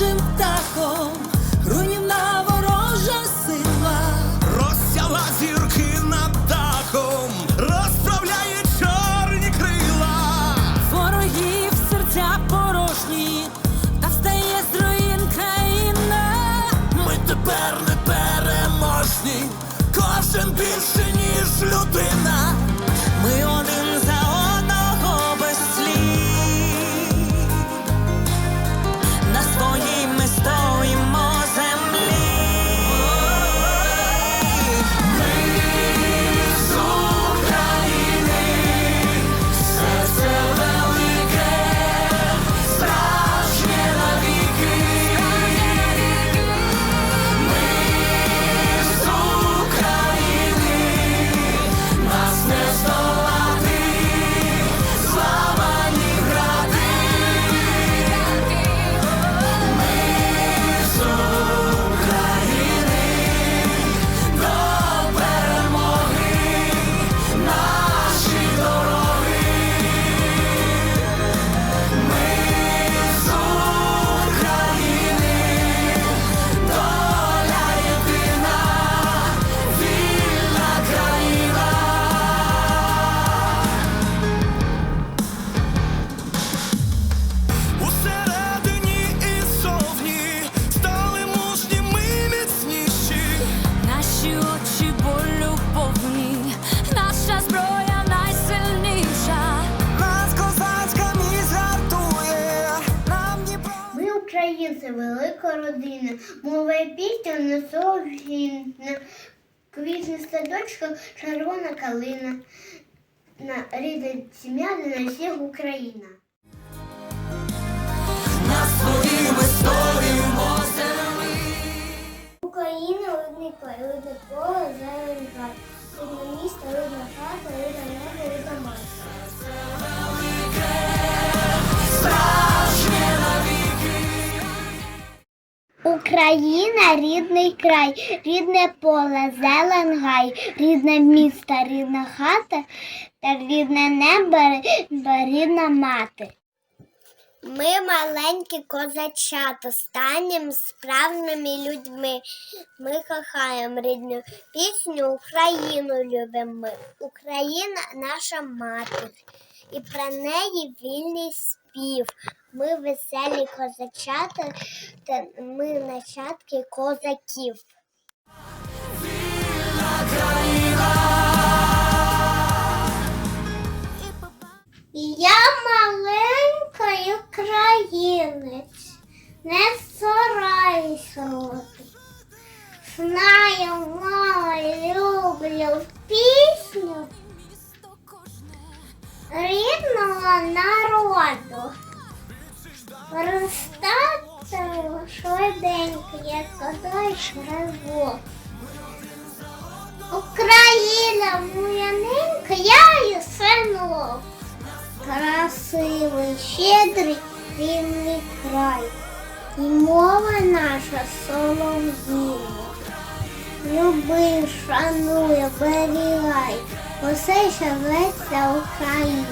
нашим птахом, руйнівна ворожа сила. Розсяла зірки над дахом, розправляє чорні крила. Ворогів серця порожні, та встає з руїн країна. Ми тепер не переможні, кожен більше, ніж людина. Українці, велика родина, мова і пісня на совгінна, квітне садочка, червона калина, на рідне сім'я на всіх Україна. Україна рідний край, рідне поле, зелен гай, рідне місто, рідна хата та рідне небо, рідна мати. Ми маленькі козачата, станем справжніми людьми. Ми кохаємо рідну пісню, Україну любимо. ми. Україна наша матір, і про неї вільний спів. Ми веселі козачата, та ми нащадки козаків. Я маленький українець, не старайся роти. Знаю, маю, люблю пісню рідного народу. Розстати швиденько, як кадаєш ривок. Україна моя ненька, я і синок. Красивий, щедрий, рідний край. І мова наша солов'їна. Люби, шануй, оберігай, усе що зветься Україна.